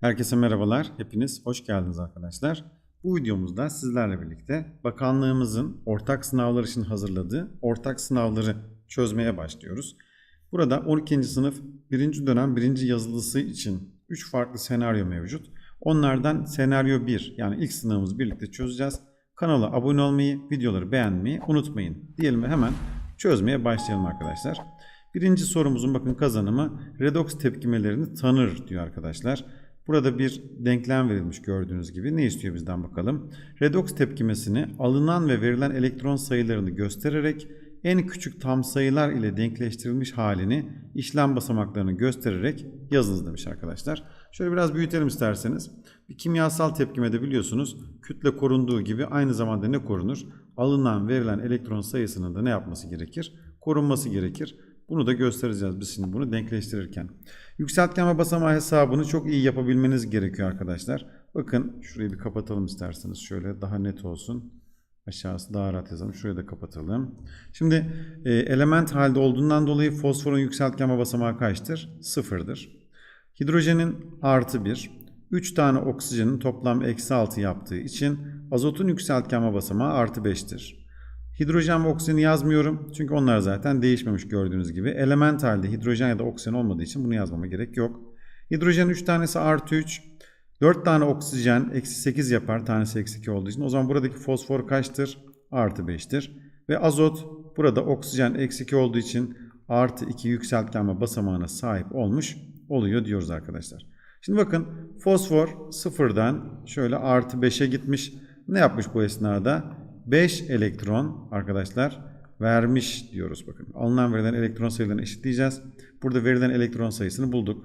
Herkese merhabalar. Hepiniz hoş geldiniz arkadaşlar. Bu videomuzda sizlerle birlikte bakanlığımızın ortak sınavlar için hazırladığı ortak sınavları çözmeye başlıyoruz. Burada 12. sınıf 1. dönem 1. yazılısı için 3 farklı senaryo mevcut. Onlardan senaryo 1 yani ilk sınavımızı birlikte çözeceğiz. Kanala abone olmayı, videoları beğenmeyi unutmayın. Diyelim ve hemen çözmeye başlayalım arkadaşlar. Birinci sorumuzun bakın kazanımı redoks tepkimelerini tanır diyor arkadaşlar. Burada bir denklem verilmiş gördüğünüz gibi. Ne istiyor bizden bakalım. Redoks tepkimesini alınan ve verilen elektron sayılarını göstererek en küçük tam sayılar ile denkleştirilmiş halini işlem basamaklarını göstererek yazınız demiş arkadaşlar. Şöyle biraz büyütelim isterseniz. Bir kimyasal tepkimede biliyorsunuz kütle korunduğu gibi aynı zamanda ne korunur? Alınan verilen elektron sayısının da ne yapması gerekir? Korunması gerekir. Bunu da göstereceğiz biz şimdi bunu denkleştirirken. Yükseltgen ve basamağı hesabını çok iyi yapabilmeniz gerekiyor arkadaşlar. Bakın şurayı bir kapatalım isterseniz şöyle daha net olsun. Aşağısı daha rahat yazalım. Şurayı da kapatalım. Şimdi e, element halde olduğundan dolayı fosforun yükseltgen ve basamağı kaçtır? Sıfırdır. Hidrojenin artı 1. 3 tane oksijenin toplam eksi 6 yaptığı için azotun yükseltgen ve basamağı artı 5'tir. Hidrojen ve oksijeni yazmıyorum. Çünkü onlar zaten değişmemiş gördüğünüz gibi. Element halde hidrojen ya da oksijen olmadığı için bunu yazmama gerek yok. Hidrojen 3 tanesi artı 3. 4 tane oksijen eksi 8 yapar. Tanesi eksi 2 olduğu için. O zaman buradaki fosfor kaçtır? Artı 5'tir. Ve azot burada oksijen eksi 2 olduğu için artı 2 yükseltgenme basamağına sahip olmuş oluyor diyoruz arkadaşlar. Şimdi bakın fosfor sıfırdan şöyle artı 5'e gitmiş. Ne yapmış bu esnada? 5 elektron arkadaşlar vermiş diyoruz bakın. Alınan verilen elektron sayılarını eşitleyeceğiz. Burada verilen elektron sayısını bulduk.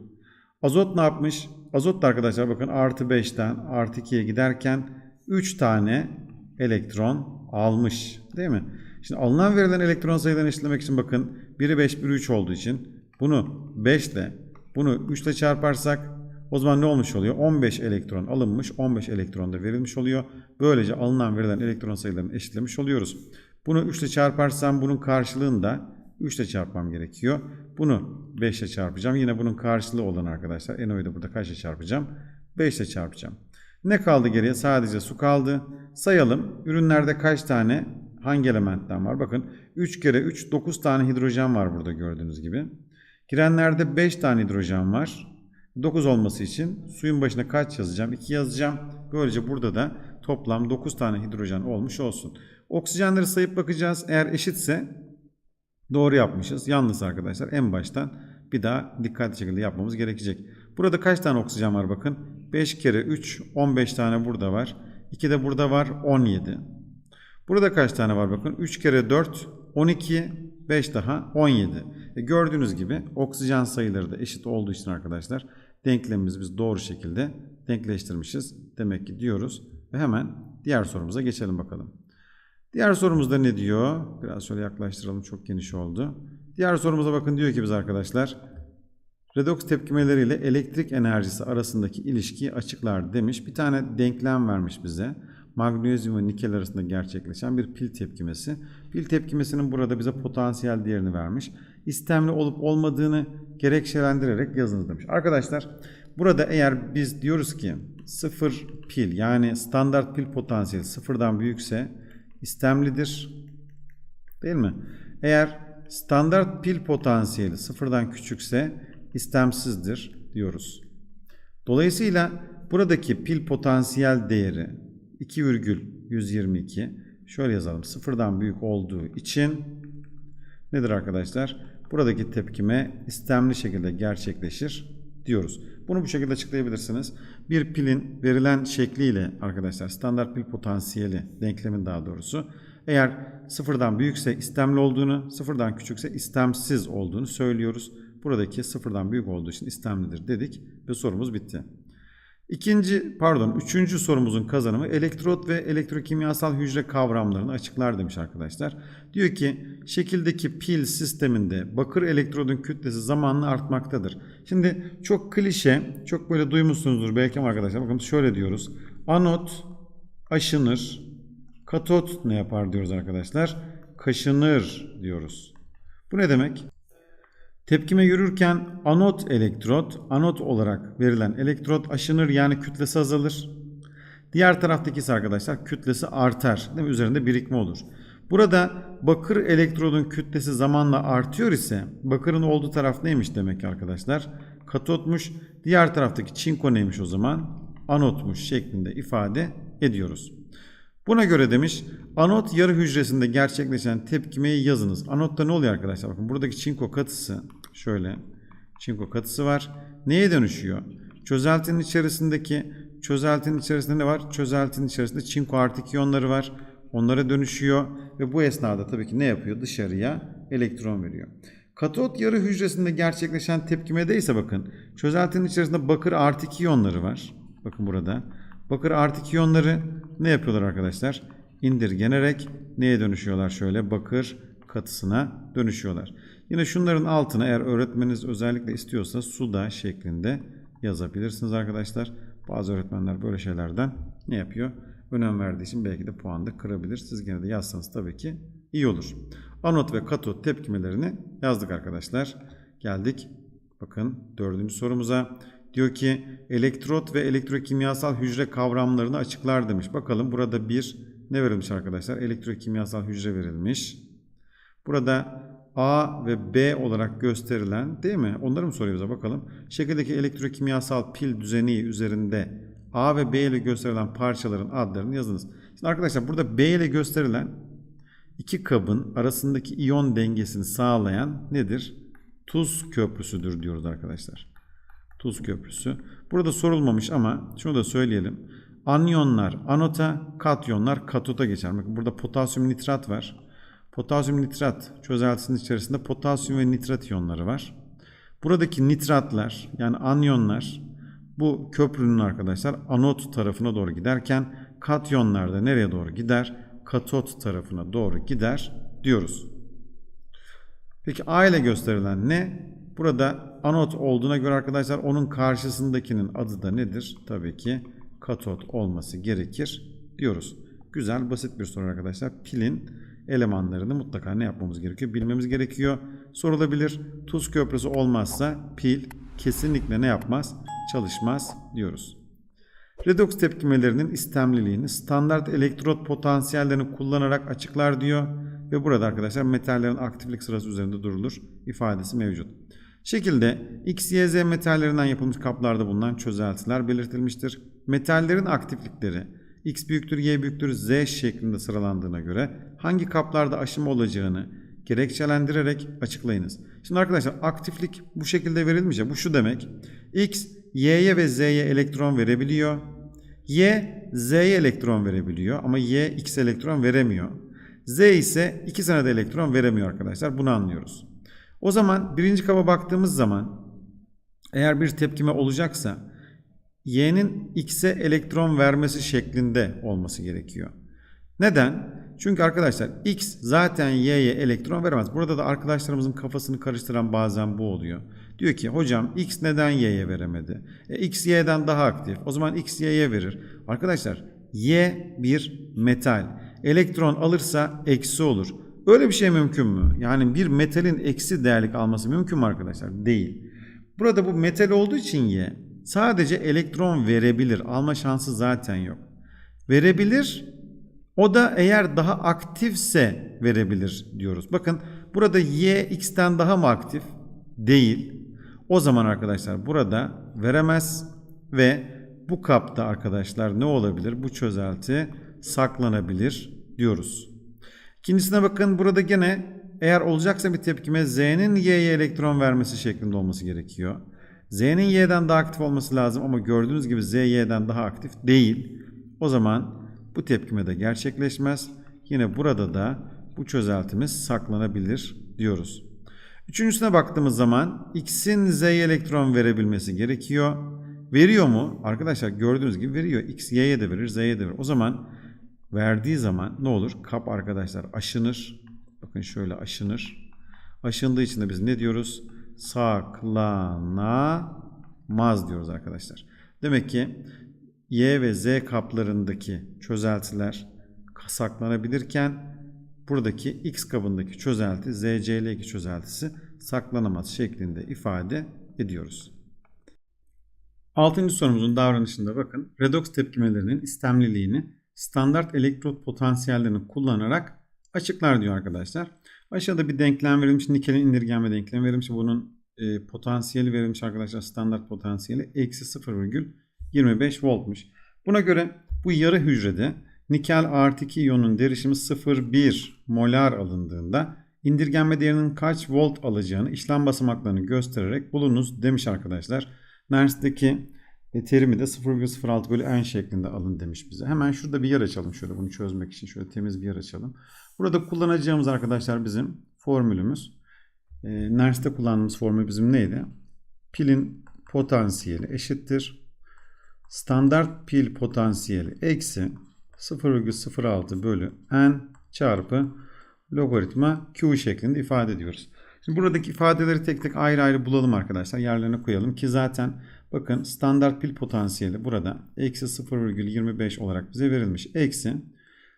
Azot ne yapmış? Azot da arkadaşlar bakın artı 5'ten artı 2'ye giderken 3 tane elektron almış. Değil mi? Şimdi alınan verilen elektron sayılarını eşitlemek için bakın biri 5 biri 3 olduğu için bunu 5 ile bunu 3 ile çarparsak o zaman ne olmuş oluyor? 15 elektron alınmış, 15 elektron da verilmiş oluyor. Böylece alınan verilen elektron sayılarını eşitlemiş oluyoruz. Bunu 3 ile çarparsam bunun karşılığını da 3 ile çarpmam gerekiyor. Bunu 5 ile çarpacağım. Yine bunun karşılığı olan arkadaşlar. NO'yu da burada kaç ile çarpacağım? 5 ile çarpacağım. Ne kaldı geriye? Sadece su kaldı. Sayalım. Ürünlerde kaç tane hangi elementten var? Bakın 3 kere 3 9 tane hidrojen var burada gördüğünüz gibi. Girenlerde 5 tane hidrojen var. 9 olması için suyun başına kaç yazacağım? 2 yazacağım. Böylece burada da toplam 9 tane hidrojen olmuş olsun. Oksijenleri sayıp bakacağız. Eğer eşitse doğru yapmışız. Yalnız arkadaşlar en baştan bir daha dikkatli şekilde yapmamız gerekecek. Burada kaç tane oksijen var bakın. 5 kere 3 15 tane burada var. 2 de burada var 17. Burada kaç tane var bakın. 3 kere 4 12 5 daha 17. E gördüğünüz gibi oksijen sayıları da eşit olduğu için arkadaşlar denklemimizi biz doğru şekilde denkleştirmişiz. Demek ki diyoruz. Ve hemen diğer sorumuza geçelim bakalım. Diğer sorumuzda ne diyor? Biraz şöyle yaklaştıralım çok geniş oldu. Diğer sorumuza bakın diyor ki biz arkadaşlar redoks tepkimeleriyle elektrik enerjisi arasındaki ilişkiyi açıklar demiş. Bir tane denklem vermiş bize. Magnezyum ve nikel arasında gerçekleşen bir pil tepkimesi. Pil tepkimesinin burada bize potansiyel değerini vermiş. İstemli olup olmadığını gerekçelendirerek yazınız demiş. Arkadaşlar burada eğer biz diyoruz ki sıfır pil yani standart pil potansiyeli sıfırdan büyükse istemlidir. Değil mi? Eğer standart pil potansiyeli sıfırdan küçükse istemsizdir diyoruz. Dolayısıyla buradaki pil potansiyel değeri 2,122 şöyle yazalım sıfırdan büyük olduğu için nedir arkadaşlar? Buradaki tepkime istemli şekilde gerçekleşir diyoruz. Bunu bu şekilde açıklayabilirsiniz. Bir pilin verilen şekliyle arkadaşlar standart pil potansiyeli denklemin daha doğrusu eğer sıfırdan büyükse istemli olduğunu, sıfırdan küçükse istemsiz olduğunu söylüyoruz. Buradaki sıfırdan büyük olduğu için istemlidir dedik ve sorumuz bitti. İkinci, pardon, üçüncü sorumuzun kazanımı elektrot ve elektrokimyasal hücre kavramlarını açıklar demiş arkadaşlar. Diyor ki şekildeki pil sisteminde bakır elektrodun kütlesi zamanla artmaktadır. Şimdi çok klişe, çok böyle duymuşsunuzdur belki ama arkadaşlar bakın şöyle diyoruz. Anot aşınır, katot ne yapar diyoruz arkadaşlar? Kaşınır diyoruz. Bu ne demek? Tepkime yürürken anot elektrot, anot olarak verilen elektrot aşınır yani kütlesi azalır. Diğer taraftaki ise arkadaşlar kütlesi artar. Değil mi? Üzerinde birikme olur. Burada bakır elektrodun kütlesi zamanla artıyor ise bakırın olduğu taraf neymiş demek ki arkadaşlar? Katotmuş. Diğer taraftaki çinko neymiş o zaman? Anotmuş şeklinde ifade ediyoruz. Buna göre demiş anot yarı hücresinde gerçekleşen tepkimeyi yazınız. Anotta ne oluyor arkadaşlar? Bakın buradaki çinko katısı şöyle çinko katısı var. Neye dönüşüyor? Çözeltinin içerisindeki çözeltinin içerisinde ne var? Çözeltinin içerisinde çinko artı iyonları var. Onlara dönüşüyor ve bu esnada tabii ki ne yapıyor? Dışarıya elektron veriyor. Katot yarı hücresinde gerçekleşen tepkimede ise bakın çözeltinin içerisinde bakır artı iyonları var. Bakın burada. Bakır artı iyonları ne yapıyorlar arkadaşlar? İndirgenerek neye dönüşüyorlar şöyle? Bakır katısına dönüşüyorlar. Yine şunların altına eğer öğretmeniniz özellikle istiyorsa suda şeklinde yazabilirsiniz arkadaşlar. Bazı öğretmenler böyle şeylerden ne yapıyor? Önem verdiği için belki de puan da kırabilir. Siz gene de yazsanız tabii ki iyi olur. Anot ve katot tepkimelerini yazdık arkadaşlar. Geldik. Bakın dördüncü sorumuza. Diyor ki elektrot ve elektrokimyasal hücre kavramlarını açıklar demiş. Bakalım burada bir ne verilmiş arkadaşlar? Elektrokimyasal hücre verilmiş. Burada A ve B olarak gösterilen değil mi? Onları mı soruyor bize bakalım. Şekildeki elektrokimyasal pil düzeni üzerinde A ve B ile gösterilen parçaların adlarını yazınız. Şimdi arkadaşlar burada B ile gösterilen iki kabın arasındaki iyon dengesini sağlayan nedir? Tuz köprüsüdür diyoruz arkadaşlar. Tuz köprüsü. Burada sorulmamış ama şunu da söyleyelim. Anyonlar anota, katyonlar katota geçer. Bakın burada potasyum nitrat var. Potasyum nitrat çözeltisinin içerisinde potasyum ve nitrat iyonları var. Buradaki nitratlar yani anyonlar bu köprünün arkadaşlar anot tarafına doğru giderken katyonlar da nereye doğru gider? Katot tarafına doğru gider diyoruz. Peki A ile gösterilen ne? Burada anot olduğuna göre arkadaşlar onun karşısındakinin adı da nedir? Tabii ki katot olması gerekir diyoruz. Güzel basit bir soru arkadaşlar. Pilin elemanlarını mutlaka ne yapmamız gerekiyor? Bilmemiz gerekiyor. Sorulabilir. Tuz köprüsü olmazsa pil kesinlikle ne yapmaz? Çalışmaz diyoruz. Redoks tepkimelerinin istemliliğini standart elektrot potansiyellerini kullanarak açıklar diyor. Ve burada arkadaşlar metallerin aktiflik sırası üzerinde durulur ifadesi mevcut. Şekilde X, Y, Z metallerinden yapılmış kaplarda bulunan çözeltiler belirtilmiştir. Metallerin aktiflikleri X büyüktür, Y büyüktür, Z şeklinde sıralandığına göre hangi kaplarda aşımı olacağını gerekçelendirerek açıklayınız. Şimdi arkadaşlar aktiflik bu şekilde verilmiş bu şu demek. X Y'ye ve Z'ye elektron verebiliyor. Y Z'ye elektron verebiliyor ama Y X elektron veremiyor. Z ise ikisine de elektron veremiyor arkadaşlar. Bunu anlıyoruz. O zaman birinci kaba baktığımız zaman eğer bir tepkime olacaksa Y'nin X'e elektron vermesi şeklinde olması gerekiyor. Neden? Çünkü arkadaşlar X zaten Y'ye elektron veremez. Burada da arkadaşlarımızın kafasını karıştıran bazen bu oluyor. Diyor ki hocam X neden Y'ye veremedi? E, X Y'den daha aktif. O zaman X Y'ye verir. Arkadaşlar Y bir metal. Elektron alırsa eksi olur. Öyle bir şey mümkün mü? Yani bir metalin eksi değerlik alması mümkün mü arkadaşlar? Değil. Burada bu metal olduğu için Y sadece elektron verebilir. Alma şansı zaten yok. Verebilir. O da eğer daha aktifse verebilir diyoruz. Bakın burada Y X'ten daha mı aktif? Değil. O zaman arkadaşlar burada veremez ve bu kapta arkadaşlar ne olabilir? Bu çözelti saklanabilir diyoruz. İkincisine bakın burada gene eğer olacaksa bir tepkime Z'nin Y'ye elektron vermesi şeklinde olması gerekiyor. Z'nin Y'den daha aktif olması lazım ama gördüğünüz gibi Z Y'den daha aktif değil. O zaman bu tepkime de gerçekleşmez. Yine burada da bu çözeltimiz saklanabilir diyoruz. Üçüncüsüne baktığımız zaman X'in Z'ye elektron verebilmesi gerekiyor. Veriyor mu? Arkadaşlar gördüğünüz gibi veriyor. X Y'ye de verir, Z'ye de verir. O zaman verdiği zaman ne olur? Kap arkadaşlar aşınır. Bakın şöyle aşınır. Aşındığı için de biz ne diyoruz? Saklanamaz diyoruz arkadaşlar. Demek ki Y ve Z kaplarındaki çözeltiler saklanabilirken buradaki X kabındaki çözelti ZCL2 çözeltisi saklanamaz şeklinde ifade ediyoruz. Altıncı sorumuzun davranışında bakın redoks tepkimelerinin istemliliğini standart elektrot potansiyellerini kullanarak açıklar diyor arkadaşlar. Aşağıda bir denklem verilmiş. Nikelin indirgenme denklemi verilmiş. Bunun e, potansiyeli verilmiş arkadaşlar. Standart potansiyeli eksi 0,25 voltmuş. Buna göre bu yarı hücrede nikel artı 2 iyonun derişimi 0,1 molar alındığında indirgenme değerinin kaç volt alacağını işlem basamaklarını göstererek bulunuz demiş arkadaşlar. Ners'teki e, terimi de 0,06 bölü n şeklinde alın demiş bize. Hemen şurada bir yer açalım. Şöyle bunu çözmek için şöyle temiz bir yer açalım. Burada kullanacağımız arkadaşlar bizim formülümüz. E, Ners'te kullandığımız formül bizim neydi? Pilin potansiyeli eşittir. Standart pil potansiyeli eksi 0,06 bölü n çarpı logaritma q şeklinde ifade ediyoruz. Şimdi buradaki ifadeleri tek tek ayrı ayrı bulalım arkadaşlar. Yerlerine koyalım ki zaten bakın standart pil potansiyeli burada eksi 0,25 olarak bize verilmiş. Eksi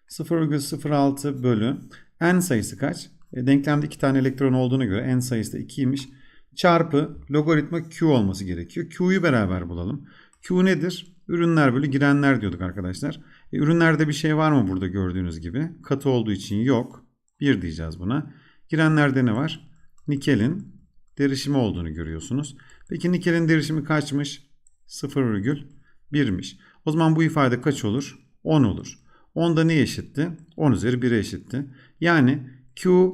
0,06 bölü n sayısı kaç? E, denklemde 2 tane elektron olduğuna göre n sayısı da 2'ymiş. Çarpı logaritma q olması gerekiyor. Q'yu beraber bulalım. Q nedir? Ürünler bölü girenler diyorduk arkadaşlar. E, ürünlerde bir şey var mı burada gördüğünüz gibi? Katı olduğu için yok. 1 diyeceğiz buna. Girenlerde ne var? Nikelin derişimi olduğunu görüyorsunuz. Peki nikelin derişimi kaçmış? 0,1'miş. O zaman bu ifade kaç olur? 10 olur. 10 da ne eşitti? 10 üzeri 1'e eşitti. Yani Q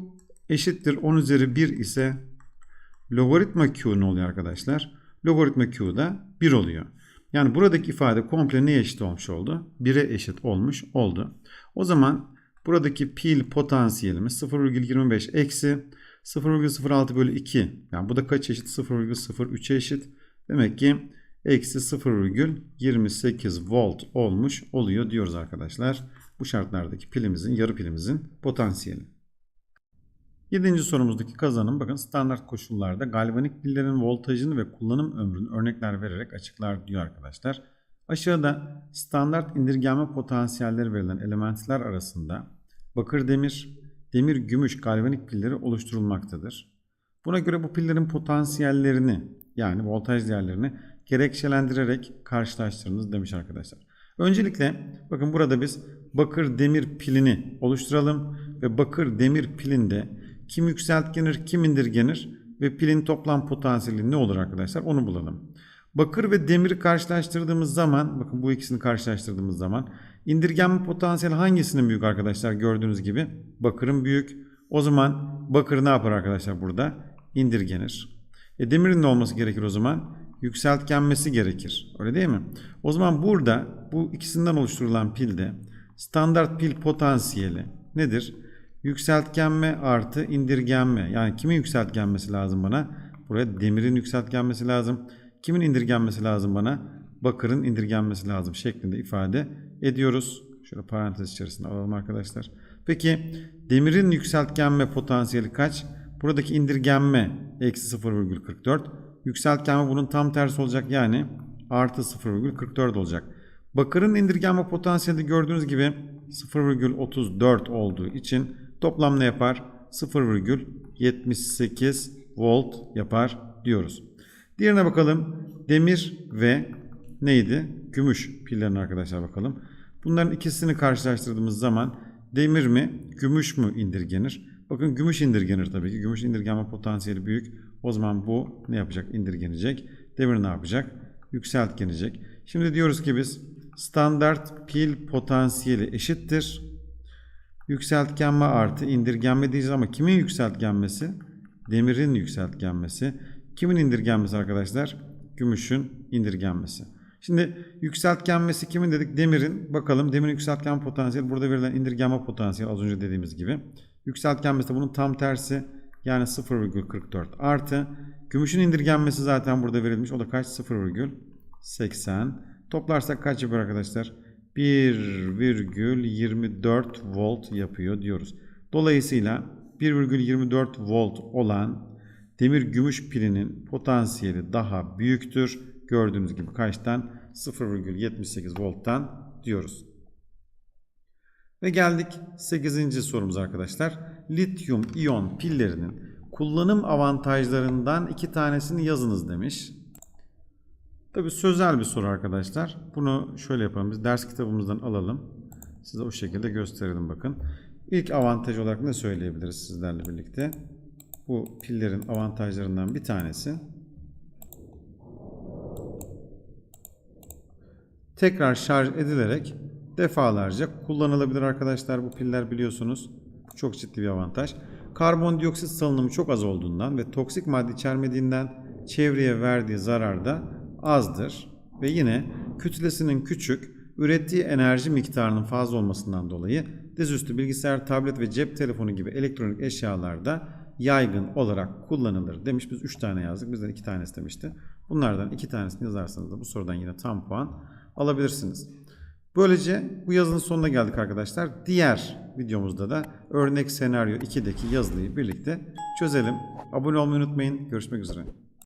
eşittir 10 üzeri 1 ise logaritma Q ne oluyor arkadaşlar? Logaritma Q da 1 oluyor. Yani buradaki ifade komple neye eşit olmuş oldu? 1'e eşit olmuş oldu. O zaman buradaki pil potansiyelimiz 0,25 eksi 0,06 bölü 2. Yani bu da kaç eşit? 0,03'e eşit. Demek ki eksi 0,28 volt olmuş oluyor diyoruz arkadaşlar. Bu şartlardaki pilimizin, yarı pilimizin potansiyeli. Yedinci sorumuzdaki kazanım bakın standart koşullarda galvanik pillerin voltajını ve kullanım ömrünü örnekler vererek açıklar diyor arkadaşlar. Aşağıda standart indirgenme potansiyelleri verilen elementler arasında bakır demir, demir gümüş galvanik pilleri oluşturulmaktadır. Buna göre bu pillerin potansiyellerini yani voltaj değerlerini gerekçelendirerek karşılaştırınız demiş arkadaşlar. Öncelikle bakın burada biz bakır demir pilini oluşturalım ve bakır demir pilinde kim yükseltgenir, kim indirgenir ve pilin toplam potansiyeli ne olur arkadaşlar onu bulalım. Bakır ve demiri karşılaştırdığımız zaman bakın bu ikisini karşılaştırdığımız zaman indirgenme potansiyeli hangisinin büyük arkadaşlar gördüğünüz gibi bakırın büyük. O zaman bakır ne yapar arkadaşlar burada? İndirgenir. E demirin ne olması gerekir o zaman? Yükseltgenmesi gerekir. Öyle değil mi? O zaman burada bu ikisinden oluşturulan pilde standart pil potansiyeli nedir? Yükseltgenme artı indirgenme. Yani kimin yükseltgenmesi lazım bana? Buraya demirin yükseltgenmesi lazım. Kimin indirgenmesi lazım bana? Bakırın indirgenmesi lazım şeklinde ifade ediyoruz. Şöyle parantez içerisinde alalım arkadaşlar. Peki demirin yükseltgenme potansiyeli kaç? Buradaki indirgenme eksi 0,44. Yükseltgenme bunun tam tersi olacak yani artı 0,44 olacak. Bakırın indirgenme potansiyeli gördüğünüz gibi 0,34 olduğu için toplam ne yapar? 0,78 volt yapar diyoruz. Diğerine bakalım. Demir ve neydi? Gümüş pillerin arkadaşlar bakalım. Bunların ikisini karşılaştırdığımız zaman demir mi, gümüş mü indirgenir? Bakın gümüş indirgenir tabii ki. Gümüş indirgenme potansiyeli büyük. O zaman bu ne yapacak? İndirgenecek. Demir ne yapacak? Yükseltgenecek. Şimdi diyoruz ki biz standart pil potansiyeli eşittir. Yükseltgenme artı indirgenme diyeceğiz ama kimin yükseltgenmesi? Demirin yükseltgenmesi. Kimin indirgenmesi arkadaşlar? Gümüşün indirgenmesi. Şimdi yükseltgenmesi kimin dedik? Demirin. Bakalım demirin yükseltgen potansiyeli burada verilen indirgenme potansiyeli az önce dediğimiz gibi. Yükseltgenmesi de bunun tam tersi yani 0,44 artı gümüşün indirgenmesi zaten burada verilmiş. O da kaç? 0,80. Toplarsak kaç yapıyor arkadaşlar? 1,24 volt yapıyor diyoruz. Dolayısıyla 1,24 volt olan demir gümüş pilinin potansiyeli daha büyüktür. Gördüğünüz gibi kaçtan? 0,78 volttan diyoruz. Ve geldik 8. sorumuza arkadaşlar. Lityum iyon pillerinin kullanım avantajlarından iki tanesini yazınız demiş. Tabi sözel bir soru arkadaşlar. Bunu şöyle yapalım. Biz ders kitabımızdan alalım. Size o şekilde gösterelim bakın. İlk avantaj olarak ne söyleyebiliriz sizlerle birlikte? Bu pillerin avantajlarından bir tanesi. Tekrar şarj edilerek defalarca kullanılabilir arkadaşlar bu piller biliyorsunuz. Çok ciddi bir avantaj. Karbondioksit salınımı çok az olduğundan ve toksik madde içermediğinden çevreye verdiği zarar da azdır. Ve yine kütlesinin küçük, ürettiği enerji miktarının fazla olmasından dolayı dizüstü bilgisayar, tablet ve cep telefonu gibi elektronik eşyalarda yaygın olarak kullanılır demiş. Biz 3 tane yazdık. Bizden 2 tane istemişti. Bunlardan 2 tanesini yazarsanız da bu sorudan yine tam puan alabilirsiniz. Böylece bu yazının sonuna geldik arkadaşlar. Diğer videomuzda da örnek senaryo 2'deki yazılıyı birlikte çözelim. Abone olmayı unutmayın. Görüşmek üzere.